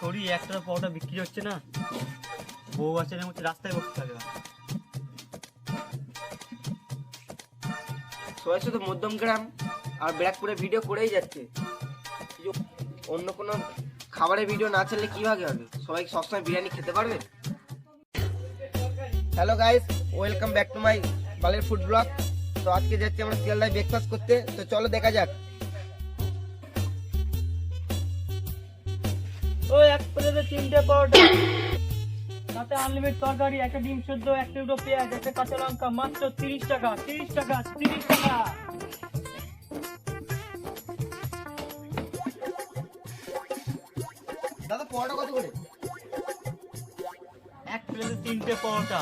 করি? একটার পরোটা বিক্রি হচ্ছে না। বউ আছে না হচ্ছে রাস্তায় বসে থাকে। সবাই শুধু মধ্যম গ্রাম আর ব্যারাকপুরে ভিডিও করেই যাচ্ছে। অন্য কোনো খাবারের ভিডিও না চাইলে কীভাবে হবে? সবাই সবসময় বিরিয়ানি খেতে পারবে? Hello guys welcome back to my বালের ফুড ব্লগ তো আজকে যাচ্ছি আমরা শিয়ালদায় ব্রেকফাস্ট করতে। তো চলো দেখা যাক। ওই এক প্লেটে তিনটে পাওয়াটা তাতে আনলিমিটেড তরকারি, একটা ডিম সেদ্ধ, একটা দুটো পেঁয়াজ, একটা কাঁচা লঙ্কা, মাত্র তিরিশ টাকা তিরিশ টাকা তিরিশ টাকা। পরোটা কত করে? এক প্লেটে তিনটে পরোটা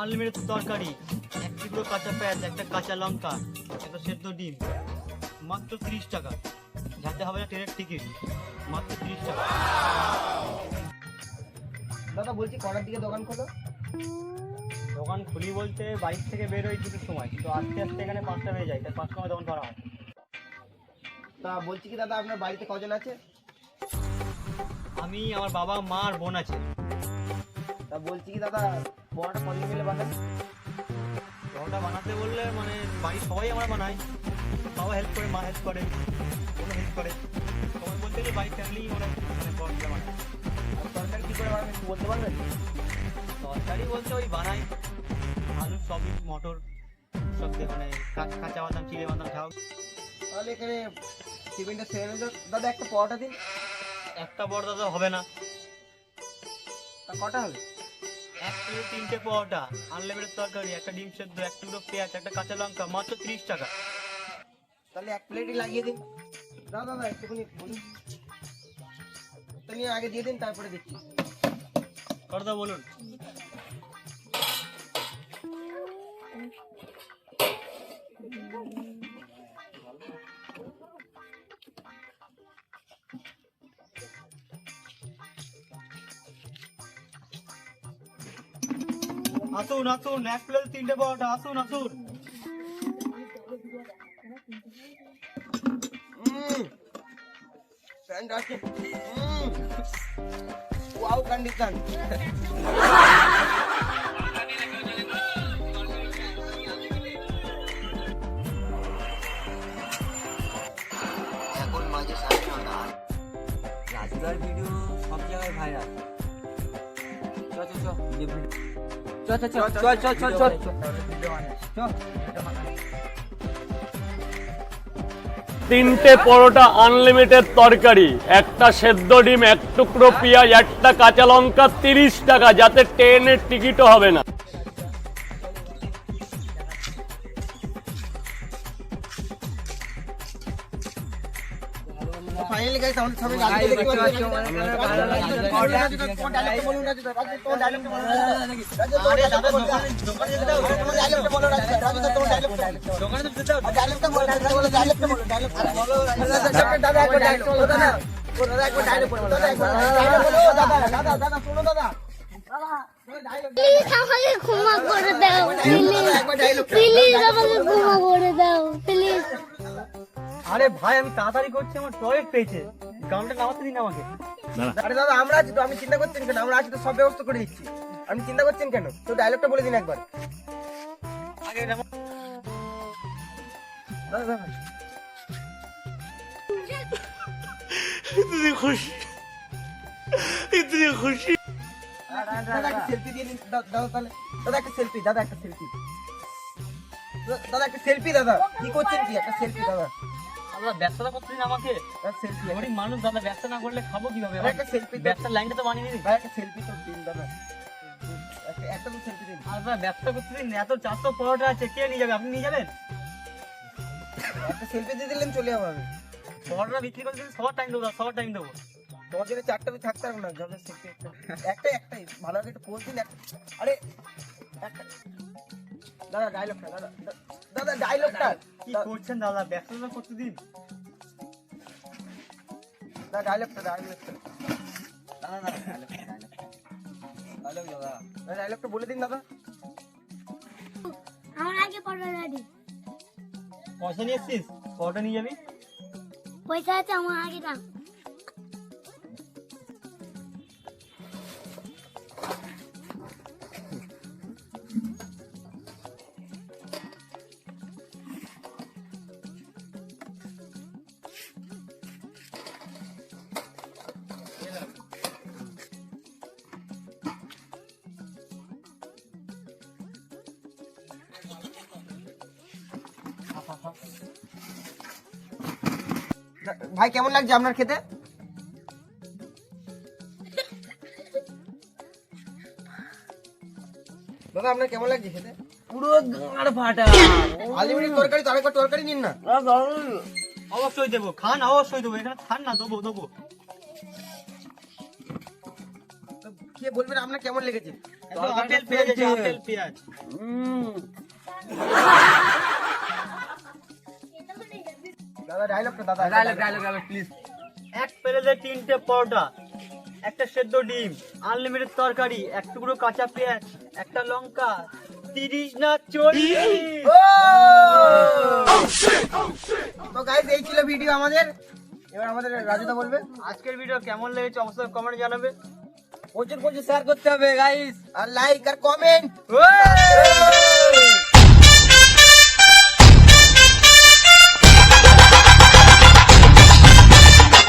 আনলিমিটেড তরকারি এক টুকরো কাঁচা পেঁয়াজ একটা কাঁচা লঙ্কা একটা সেদ্ধ ডিম মাত্র তিরিশ টাকা। যাতে হবে না ট্রেনের টিকিট মাত্র তিরিশ টাকা। দাদা বলছি কটার দিকে দোকান খোলো? দোকান খুলি বলতে বাইক থেকে বের হই দুটোর সময় তো আস্তে আস্তে এখানে পাঁচটা হয়ে যায় তাই পাঁচটা সময় দোকান করা হয়। তা বলছি কি দাদা আপনার বাড়িতে কজন আছে? আমি আমার বাবা মা আর বোন আছে। তা বলছি কি দাদা পরোটা কদিন মিলে বানান পরোটা বানাতে বললে মানে বাড়ির সবাই আমরা বানাই। বাবা হেল্প করে মা হেল্প করে বোনও হেল্প করে। সবাই বলতে গেলে বাড়ির ফ্যামিলি ওরা মানে পরোটা বানায়। আর তরকারি কি করে বানান একটু বলতে পারবেন তরকারি বলতে ওই বানাই। আলু সবই মটর সব দিয়ে মানে কাঁচা বাদাম চিড়ে বাদাম খাও তাহলে এখানে টিফিনটা সেরে দাদা একটা পরোটা দিন। একটা পর্দা তো হবে না। তা কটা হবে? এক প্লেট তিনটে পরোটা আনলিমিটেড তরকারি একটা ডিম সেদ্ধ এক টুকরো পেঁয়াজ একটা কাঁচা লঙ্কা মাত্র তিরিশ টাকা। তাহলে এক প্লেটই লাগিয়ে দিন। দাদা দাদা একটুখানি বলুন তুমি আগে দিয়ে দিন তারপরে দিচ্ছি। কথা বলুন। আসুন আসুন এক প্লেট তিনটে পরোটা আসুন আসুন. Wow condition. এখন মাঝে সাড়ে নটা রাজুদার ভিডিও সব জায়গায় ভাইরাল চল চল চল চল চল চল তিনটে পরোটা আনলিমিটেড তরকারি, একটা সেদ্ধ ডিম, এক টুকরো পেঁয়াজ, একটা কাঁচা লঙ্কা, তিরিশ টাকা, যাতে ট্রেনের টিকিটও হবে না। ফাইনালি গাইস আমাদের সামনে রাজু দেখতে পাচ্ছি ডায়লগটা বলুন রাজু রাজু তোমার ডায়লগটা বলুন রাজু তোমার ডায়লগটা বলুন রাজু তো ডায়লগটা বলো ডায়লগটা বলো দাদা একবার ডায়লগ বলো দাদা দাদা একবার ডায়লগ বলো দাদা একবার ডায়লগ বলো দাদা দাদা দাদা শুনো দাদা প্লিজ আমাকে ক্ষমা করে দাও প্লিজ প্লিজ আমাকে ক্ষমা করে দাও প্লিজ আরে ভাই আমি তাড়াতাড়ি করছি আমার টয়লেট পেয়েছে। গামটা নামাতে দিন আমাকে। আরে দাদা আমরা আছি তো আমি চিন্তা করছেন কেন? আমরা আছি তো সব ব্যবস্থা করে দিচ্ছি। আপনি চিন্তা করছেন কেন? তো ডায়লগটা বলে দিন একবার। আগে দাদা দাদা দাদা একটা সেলফি দিয়ে দাদা তাহলে দাদা একটা সেলফি দাদা একটা সেলফি দাদা একটা সেলফি দাদা। কি করছেন কি? একটা সেলফি দাদা। দাদা ব্যবসাটা করতে দিন আমাকে। সেলফি গরিব মানুষ দাদা ব্যবসা না করলে খাব কীভাবে? একটা সেলফি ব্যবসার লাইনটা তো বানিয়ে দিন ভাই একটা সেলফি তো দিন দাদা। একটা- তো সেলফি দিন। আর দাদা ব্যবসা করতে দিন এত চারশো পরোটা আছে কে নিয়ে যাবে? আপনি নিয়ে যাবেন? একটা সেলফি দিয়ে দিলেন চলে যাব আমি। পরোটা বিক্রি করতে সবার টাইম দেবো সবার টাইম দেবো। তোমার জন্য চারটা আমি থাকতে পারব না সেলফি একটা একটাই ভালো একটু পোস্ট দিন আরে একটা দাদা ডায়লগটা দাদা দাদা ডায়লগটা কি করছেন দাদা? ব্যবসাটা করতে দিন দাদা ডায়লগটা ডায়লগটা দাদা দাদা ডায়লগ দাদা। দাদা ডায়লগটা বলে দিন দাদা। আমার আগে পড়া রেডি পয়সা নিয়ে এসছিস? পরোটা নিয়ে যাবি? পয়সা আছে আমার আগে দাও ভাই কেমন লাগছে আপনার খেতে? দাদা আপনার কেমন লাগছে খেতে? পুরো গাঁড় ফাটা। আনলিমিটেড তরকারি তো আরেকবার তরকারি নিন না। অবশ্যই দেবো। খান অবশ্যই দেবো। এখানে খান না দেবো দেবো। খেয়ে বলবেন আপনার কেমন লেগেছে? আপেল পেঁয়াজ। আপেল পেঁয়াজ। দাদা ডায়লগটা দাদা ডায়লগ ডায়লগ ডায়লগ প্লিজ এক প্লেটে তিনটে পরোটা একটা সেদ্ধ ডিম আনলিমিটেড তরকারি এক টুকরো কাঁচা পেঁয়াজ একটা লঙ্কা তিরিশ না চল্লিশ। তো গাইস এই ছিল ভিডিও আমাদের। এবার আমাদের রাজুদা বলবে। আজকের ভিডিও কেমন লেগেছে অবশ্যই কমেন্ট জানাবে। প্রচুর প্রচুর শেয়ার করতে হবে গাইস আর লাইক আর কমেন্ট!